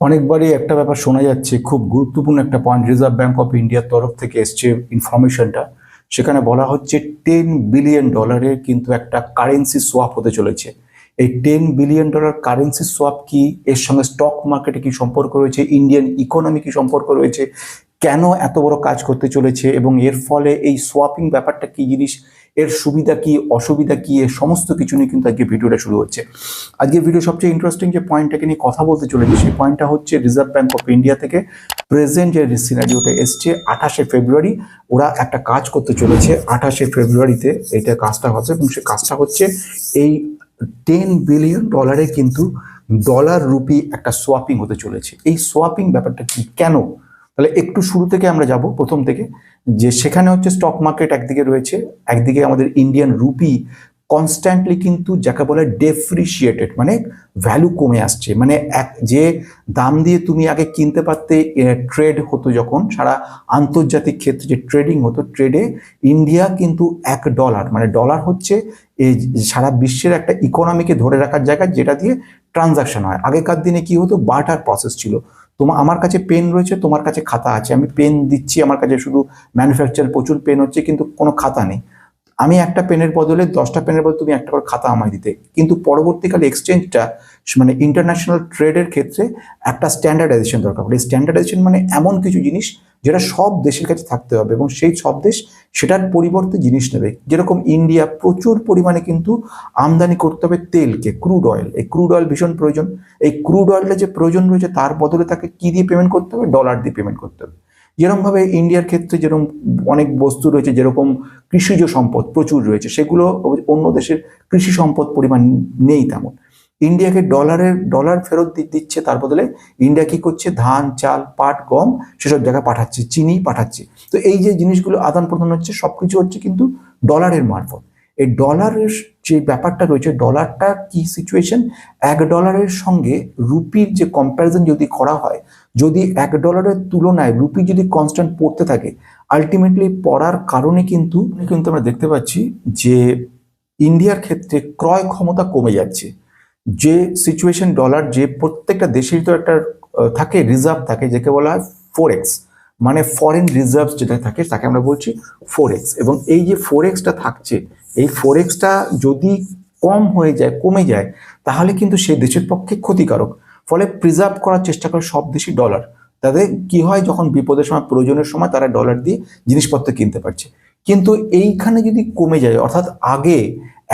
অনেকবারই একটা ব্যাপার শোনা যাচ্ছে, খুব গুরুত্বপূর্ণ একটা পয়েন্ট রিজার্ভ ব্যাংক অফ ইন্ডিয়ার তরফ থেকে এসছে ইনফরমেশনটা সেখানে বলা হচ্ছে টেন বিলিয়ন ডলারের কিন্তু একটা কারেন্সি সোয়াপ হতে চলেছে। এই ten billion dollar currency swap কি, এর সঙ্গে স্টক মার্কেটে কি সম্পর্ক রয়েছে ইন্ডিয়ান ইকোনমি কি সম্পর্ক রয়েছে, কেন এত বড় কাজ করতে চলেছে এবং এর ফলে এই সোয়াপিং ব্যাপারটা কি জিনিস এর সুবিধা কি, অসুবিধা কি, এর সমস্ত কিছু নিয়ে কিন্তু আজকে ভিডিওটা শুরু হচ্ছে। আজকে ভিডিও সবচেয়ে ইন্টারেস্টিং যে পয়েন্টটাকে নিয়ে কথা বলতে চলেছি, সেই পয়েন্টটা হচ্ছে রিজার্ভ ব্যাঙ্ক অফ ইন্ডিয়া থেকে প্রেজেন্ট যে সিনারিওটা এসছে আঠাশে ফেব্রুয়ারি ওরা একটা কাজ করতে চলেছে আঠাশে ফেব্রুয়ারিতে এটা কাজটা হবে এবং সে কাজটা হচ্ছে এই টেন বিলিয়ন ডলারে কিন্তু ডলার রুপি একটা সোয়াপিং হতে চলেছে। এই সোয়াপিং ব্যাপারটা কি, কেন? তাহলে একটু শুরু থেকে আমরা যাব প্রথম থেকে, যে সেখানে হচ্ছে স্টক মার্কেট একদিকে রয়েছে, একদিকে আমাদের ইন্ডিয়ান রুপি কনস্ট্যান্টলি কিন্তু যাকে বলে ডেপ্রিসিয়েটেড মানে ভ্যালু কমে আসছে। মানে এক, যে দাম দিয়ে তুমি আগে কিনতে পারতে ট্রেড হতো যখন, সারা আন্তর্জাতিক ক্ষেত্রে যে ট্রেডিং হতো ট্রেডে ইন্ডিয়া কিন্তু এক ডলার মানে ডলার হচ্ছে এই সারা বিশ্বের একটা ইকোনমিকে ধরে রাখার জায়গা, যেটা দিয়ে ট্রানজাকশন হয়। আগেকার দিনে কি হতো বাটার প্রসেস ছিল। তোমার আমার কাছে পেন রয়েছে, তোমার কাছে খাতা আছে। আমি পেন দিচ্ছি, আমার কাছে শুধু ম্যানুফ্যাকচার প্রচুর পেন হচ্ছে, কিন্তু কোনো খাতা নেই। আমি একটা পেনের বদলে দশটা পেনের বদলে তুমি একটা করে খাতা আমায় দিতে। কিন্তু পরবর্তীকালে এক্সচেঞ্জটা মানে ইন্টারন্যাশনাল ট্রেডের ক্ষেত্রে একটা স্ট্যান্ডার্ডাইজেশন দরকার পড়ে। স্ট্যান্ডার্ডাইজেশন মানে এমন কিছু জিনিস যেটা সব দেশের কাছে থাকতে হবে এবং সেই সব দেশ সেটার পরিবর্তে জিনিস নেবে। যেরকম ইন্ডিয়া প্রচুর পরিমাণে কিন্তু আমদানি করতে হবে তেলকে ক্রুড অয়েল এই ক্রুড অয়েল ভীষণ প্রয়োজন। এই ক্রুড অয়েলের যে প্রয়োজন রয়েছে তার বদলে তাকে কি দিয়ে পেমেন্ট করতে হবে? ডলার দিয়ে পেমেন্ট করতে হবে। যেরকমভাবে ইন্ডিয়ার ক্ষেত্রে যেরকম অনেক বস্তু রয়েছে, যেরকম কৃষিজ সম্পদ প্রচুর রয়েছে, সেগুলো অন্য দেশের কৃষি সম্পদ পরিমাণ নেই তেমন। ইন্ডিয়াকে ডলারের, ডলার ফেরত দিচ্ছে তার বদলে ইন্ডিয়া কি করছে? ধান, চাল, পাট, গম সেসব জায়গায় পাঠাচ্ছে, চিনি পাঠাচ্ছে। তো এই যে জিনিসগুলো আদান প্রদান হচ্ছে সব কিছু হচ্ছে কিন্তু ডলারের মারফত। এই ডলারের যে ব্যাপারটা রয়েছে ডলারটা কি সিচুয়েশন এক ডলারের সঙ্গে রুপির যে কম্প্যারিজন যদি করা হয়, যদি এক ডলারের তুলনায় রুপি যদি কনস্ট্যান্ট পড়তে থাকে আলটিমেটলি পড়ার কারণে কিন্তু কিন্তু আমরা দেখতে পাচ্ছি যে ইন্ডিয়ার ক্ষেত্রে ক্রয় ক্ষমতা কমে যাচ্ছে। যে সিচুয়েশন ডলার যে প্রত্যেকটা দেশের তো একটা থাকে রিজার্ভ থাকে, যাকে বলা হয় ফোর এক্স মানে ফরেন রিজার্ভস যেটা থাকে, তাকে আমরা বলছি ফোর এক্স এবং এই যে ফোর এক্সটা থাকছে, এই ফোর এক্সটা যদি কম হয়ে যায়, কমে যায়, তাহলে কিন্তু সেই দেশের পক্ষে ক্ষতিকারক। ফলে প্রিজার্ভ করার চেষ্টা করে সব দেশই ডলার তাদের কি হয়, যখন বিপদের সময়, প্রয়োজনের সময় তারা ডলার দিয়ে জিনিসপত্র কিনতে পারছে। কিন্তু এইখানে যদি কমে যায়, অর্থাৎ আগে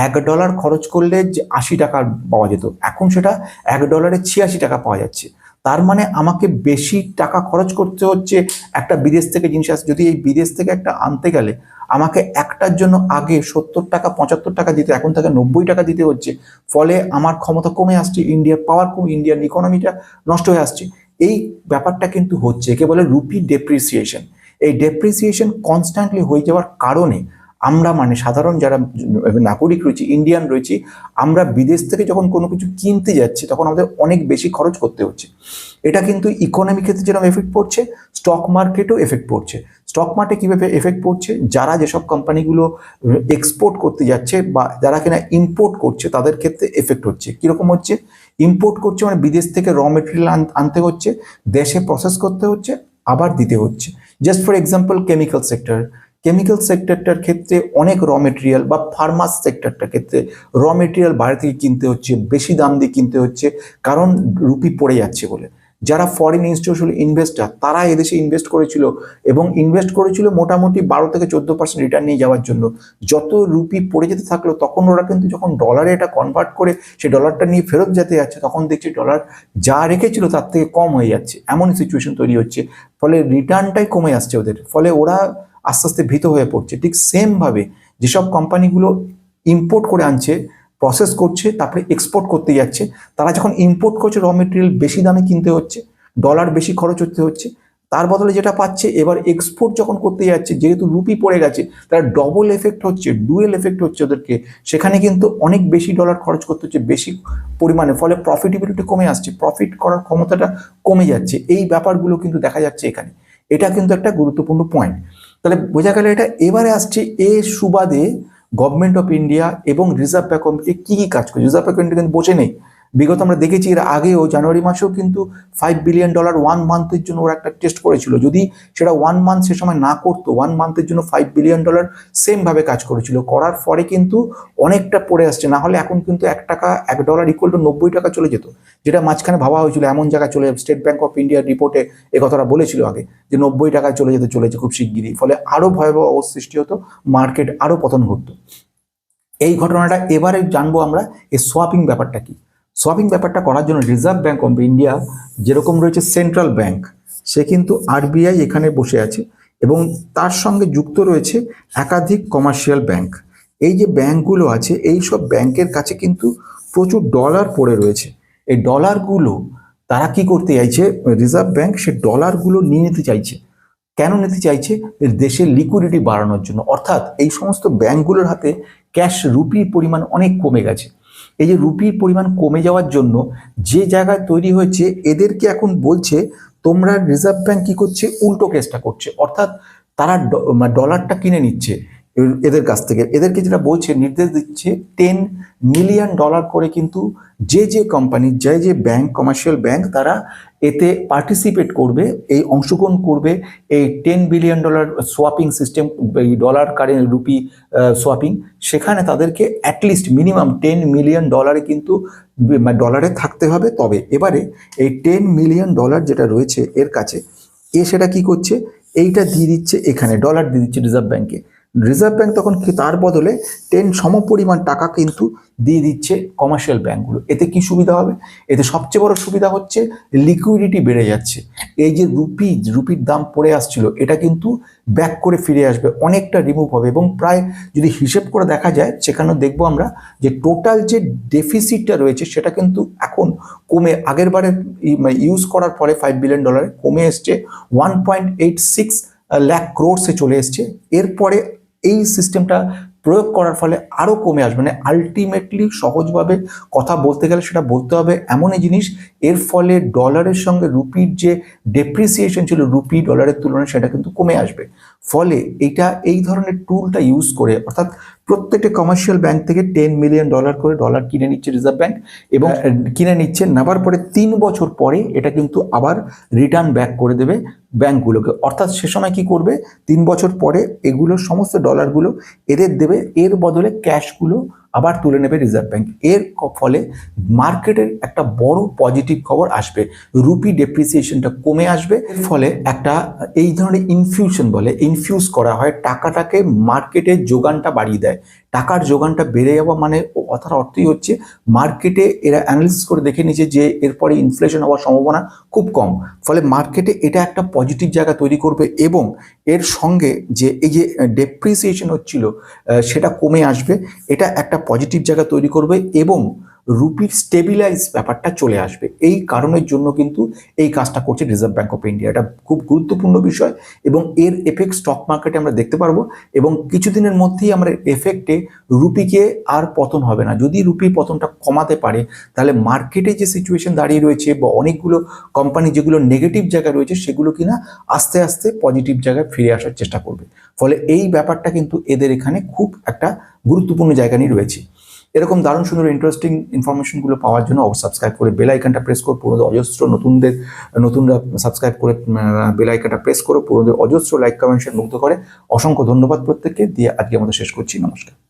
এক ডলার খরচ করলে যে আশি টাকা পাওয়া যেত, এখন সেটা এক ডলারে ছিয়াশি টাকা পাওয়া যাচ্ছে। তার মানে আমাকে বেশি টাকা খরচ করতে হচ্ছে একটা বিদেশ থেকে জিনিস আসে। যদি এই বিদেশ থেকে একটা আনতে গেলে আমাকে একটার জন্য আগে সত্তর টাকা, পঁচাত্তর টাকা দিতে, এখন তাকে নব্বই টাকা দিতে হচ্ছে। ফলে আমার ক্ষমতা কমে আসছে, ইন্ডিয়ার পাওয়ার কম ইন্ডিয়ান ইকোনমিটা নষ্ট হয়ে আসছে। এই ব্যাপারটা কিন্তু হচ্ছে, একে বলে রুপি ডেপ্রিসিয়েশন এই ডেপ্রিসিয়েশন কনস্ট্যান্টলি হয়ে যাওয়ার কারণে আমরা মানে সাধারণ যারা নাগরিক রয়েছে ইন্ডিয়ান রয়েছে, আমরা বিদেশ থেকে যখন কোনো কিছু কিনতে যাচ্ছি, তখন আমাদের অনেক বেশি খরচ করতে হচ্ছে। এটা কিন্তু ইকোনমি ক্ষেত্রে যেরকম এফেক্ট পড়ছে স্টক মার্কেটেও এফেক্ট পড়ছে। স্টক মার্কেটে কীভাবে এফেক্ট পড়ছে? যারা যেসব কোম্পানিগুলো এক্সপোর্ট করতে যাচ্ছে বা যারা কিনা ইম্পোর্ট করছে, তাদের ক্ষেত্রে এফেক্ট হচ্ছে। কীরকম হচ্ছে? ইম্পোর্ট করছে মানে বিদেশ থেকে র মেটেরিয়াল আনতে হচ্ছে, দেশে প্রসেস করতে হচ্ছে, আবার দিতে হচ্ছে। Just for example chemical sector chemical সেক্টরটার ক্ষেত্রে অনেক র মেটেরিয়াল বা ফার্মাস সেক্টরটার ক্ষেত্রে র মেটেরিয়াল বাইরে থেকে কিনতে হচ্ছে, বেশি দাম দিয়ে কিনতে হচ্ছে, কারণ রুপি পড়ে যাচ্ছে বলে। যারা ফরেন ইনস্টিটিউশনাল ইনভেস্টার তারা এদেশে ইনভেস্ট করেছিল এবং ইনভেস্ট করেছিল মোটামুটি বারো থেকে চোদ্দ পার্সেন্ট রিটার্ন নিয়ে যাওয়ার জন্য। যত রুপি পড়ে যেতে থাকল, তখন ওরা কিন্তু যখন ডলারে এটা কনভার্ট করে সেই ডলারটা নিয়ে ফেরত যেতে যাচ্ছে, তখন দেখছি ডলার যা রেখেছিল তার থেকে কম হয়ে যাচ্ছে। এমন সিচুয়েশন তৈরি হচ্ছে। ফলে রিটার্নটাই কমে আসছে ওদের। ফলে ওরা আস্তে আস্তে ভীত হয়ে পড়ছে। ঠিক সেমভাবে যেসব কোম্পানিগুলো ইম্পোর্ট করে আনছে প্রসেস করছে, তারপরে এক্সপোর্ট করতে যাচ্ছে, তারা যখন ইম্পোর্ট করছে র মেটেরিয়াল বেশি দামে কিনতে হচ্ছে ডলার বেশি খরচ করতে হচ্ছে, তার বদলে যেটা পাচ্ছে, এবার এক্সপোর্ট যখন করতে যাচ্ছে, যেহেতু রুপি পড়ে গেছে, তার ডবল এফেক্ট হচ্ছে ডুয়েল এফেক্ট হচ্ছে ওদেরকে, সেখানে কিন্তু অনেক বেশি ডলার খরচ করতে হচ্ছে, বেশি পরিমাণে, ফলে প্রফিটেবিলিটি কমে আসছে প্রফিট করার ক্ষমতাটা কমে যাচ্ছে, এই ব্যাপারগুলো কিন্তু দেখা যাচ্ছে এখানে। এটা কিন্তু একটা গুরুত্বপূর্ণ পয়েন্ট তাহলে বোঝা গেল এটা এবারে আসছে এ সুবাদে গভর্নমেন্ট অফ ইন্ডিয়া এবং রিজার্ভ ব্যাঙ্ক অফ ইন্ডিয়া কী কী কাজ করছে রিজার্ভ ব্যাঙ্ক অফ ইন্ডিয়া কিন্তু বোঝে নেই। বিগত আমরা দেখেছি এর আগেও, জানুয়ারি মাসেও কিন্তু ফাইভ বিলিয়ন ডলার ওয়ান মান্থের জন্য ওরা একটা টেস্ট করেছিল। যদি সেটা ওয়ান মান্থ সে সময় না করতো ওয়ান মান্থের জন্য ফাইভ বিলিয়ন ডলার সেমভাবে কাজ করেছিল। করার পরে কিন্তু অনেকটা পড়ে আসছে। না হলে এখন কিন্তু এক টাকা, এক ডলার ইকুয়াল টু নব্বই টাকা চলে যেত। যেটা মাঝখানে ভাবা হয়েছিল, এমন জায়গায় চলে স্টেট ব্যাঙ্ক অফ ইন্ডিয়ার রিপোর্টে এ কথাটা বলেছিল আগে, যে নব্বই টাকায় চলে যেতে চলেছে খুব শিগগিরই। ফলে আরও ভয়াবহ অবস্থা সৃষ্টি হতো মার্কেট আরও পতন ঘটতো। এই ঘটনাটা এবারে জানব আমরা, এই সোয়াপিং ব্যাপারটা কি? সোয়াপিং ব্যাপারটা করার জন্য রিজার্ভ ব্যাঙ্ক অফ ইন্ডিয়া যেরকম রয়েছে সেন্ট্রাল ব্যাঙ্ক সে কিন্তু আরবিআই এখানে বসে আছে এবং তার সঙ্গে যুক্ত রয়েছে একাধিক কমার্শিয়াল ব্যাংক এই যে ব্যাংকগুলো আছে, এই সব ব্যাংকের কাছে কিন্তু প্রচুর ডলার পড়ে রয়েছে। এই ডলারগুলো তারা কি করতে চাইছে? রিজার্ভ ব্যাংক সে ডলারগুলো নিয়ে নিতে চাইছে। কেন নিতে চাইছে? দেশের লিকুইডিটি বাড়ানোর জন্য। অর্থাৎ এই সমস্ত ব্যাংকগুলোর হাতে ক্যাশ রুপির পরিমাণ অনেক কমে গেছে। এই যে রুপির পরিমাণ কমে যাওয়ার জন্য যে জায়গায় তৈরি হয়েছে, এদেরকে এখন বলছে তোমরা রিজার্ভ ব্যাঙ্ক কী করছে? উল্টো কেসটা করছে। অর্থাৎ তারা মানে ডলারটা কিনে নিচ্ছে। এদের কাছ থেকে। এদেরকে যেটা বলছে, নির্দেশ দিচ্ছে টেন মিলিয়ন ডলার করে কিন্তু যে যে কোম্পানি যে যে ব্যাংক কমার্শিয়াল ব্যাংক তারা এতে পার্টিসিপেট করবে, এই অংশগ্রহণ করবে এই ten billion dollar swapping system dollar current rupee swapping সেখানে তাদেরকে অ্যাটলিস্ট মিনিমাম টেন মিলিয়ন ডলারে কিন্তু ডলারে থাকতে হবে। তবে এবারে এই টেন মিলিয়ন ডলার যেটা রয়েছে এর কাছে, এ সেটা কি করছে? এইটা দিয়ে দিচ্ছে এখানে ডলার দিয়ে দিচ্ছে রিজার্ভ ব্যাংকে রিজার্ভ ব্যাঙ্ক তখন তার বদলে টেন সমপরিমাণ টাকা কিন্তু দিয়ে দিচ্ছে কমার্শিয়াল ব্যাঙ্কগুলো এতে কি সুবিধা হবে? এতে সবচেয়ে বড় সুবিধা হচ্ছে লিকুইডিটি বেড়ে যাচ্ছে। এই যে রুপি, রুপির দাম পড়ে আসছিল, এটা কিন্তু ব্যাক করে ফিরে আসবে, অনেকটা রিমুভ হবে এবং প্রায় যদি হিসেব করে দেখা যায়, সেখানেও দেখব আমরা যে টোটাল যে ডেফিসিটটা রয়েছে, সেটা কিন্তু এখন কমে, আগের বারে ইউজ করার পরে ফাইভ বিলিয়ন ডলারে কমে এসছে one point eight six lakh ক্রোডসে চলে এসছে। এরপরে এই সিস্টেমটা প্রয়োগ করার ফলে আরও কমে আসবে। মানে আলটিমেটলি সহজভাবে কথা বলতে গেলে সেটা বলতে হবে এমনই জিনিস। এর ফলে ডলারের সঙ্গে রুপির যে ডেপ্রিসিয়েশন ছিল রুপি ডলারের তুলনায় সেটা কিন্তু কমে আসবে। ফলে এটা এই ধরনের টুলটা ইউজ করে অর্থাৎ প্রত্যেকটা কমার্শিয়াল ব্যাংক থেকে টেন মিলিয়ন ডলার করে ডলার কিনে নিচ্ছে রিজার্ভ ব্যাংক এবং কিনে নিচ্ছে নেবার পরে তিন বছর পরে এটা কিন্তু আবার রিটার্ন ব্যাক করে দেবে। ব্যাংকগুলোকে। অর্থাৎ সে সময় কি করবে? তিন বছর পরে এগুলো সমস্ত ডলারগুলো এদের দেবে, এর বদলে ক্যাশগুলো আবার তুলে নেবে রিজার্ভ ব্যাঙ্ক এর ফলে মার্কেটের একটা বড় পজিটিভ খবর আসবে। রুপি ডেপ্রিসিয়েশনটা কমে আসবে। ফলে একটা, এই ধরনের ইনফিউশন বলে ইনফিউজ করা হয়, টাকাটাকে মার্কেটের যোগানটা বাড়িয়ে দেয়। টাকার যোগানটা বেড়ে যাওয়া মানে কথার অর্থই হচ্ছে মার্কেটে এরা অ্যানালিসিস করে দেখে নিয়েছে যে এরপরে ইনফ্লেশন হওয়ার সম্ভাবনা খুব কম। ফলে মার্কেটে এটা একটা পজিটিভ জায়গা তৈরি করবে এবং এর সঙ্গে যে এই যে ডেপ্রিসিয়েশন হচ্ছিল সেটা কমে আসবে। এটা একটা পজিটিভ জায়গা তৈরি করবে এবং রুপির স্টেবিলাইজ ব্যাপারটা চলে আসবে। এই কারণের জন্য কিন্তু এই কাজটা করছে রিজার্ভ ব্যাঙ্ক অফ ইন্ডিয়া এটা খুব গুরুত্বপূর্ণ বিষয় এবং এর এফেক্ট স্টক মার্কেটে আমরা দেখতে পারব এবং কিছুদিনের মধ্যেই আমরা এফেক্টে রুপিকে আর পতন হবে না। যদি রুপি পতনটা কমাতে পারে, তাহলে মার্কেটে যে সিচুয়েশন দাঁড়িয়ে রয়েছে বা অনেকগুলো কোম্পানি যেগুলো নেগেটিভ জায়গায় রয়েছে, সেগুলো কিনা আস্তে আস্তে পজিটিভ জায়গায় ফিরে আসার চেষ্টা করবে। ফলে এই ব্যাপারটা কিন্তু এদের এখানে খুব একটা গুরুত্বপূর্ণ জায়গা নিয়ে রয়েছে। এরকম দারুণ সুন্দর ইন্টারেস্টিং ইনফরমেশনগুলো পাওয়ার জন্য সাবস্ক্রাইব করে বেল আইকনটা প্রেস করো পুরোদের অজস্র নতুনদের, নতুনরা সাবস্ক্রাইব করে বেল আইকনটা প্রেস করো পুরোদের অজস্র লাইক কমেন্ট মুগ্ধ করে। অসংখ্য ধন্যবাদ প্রত্যেককে। দিয়ে আজকে আমাদের শেষ করছি। নমস্কার।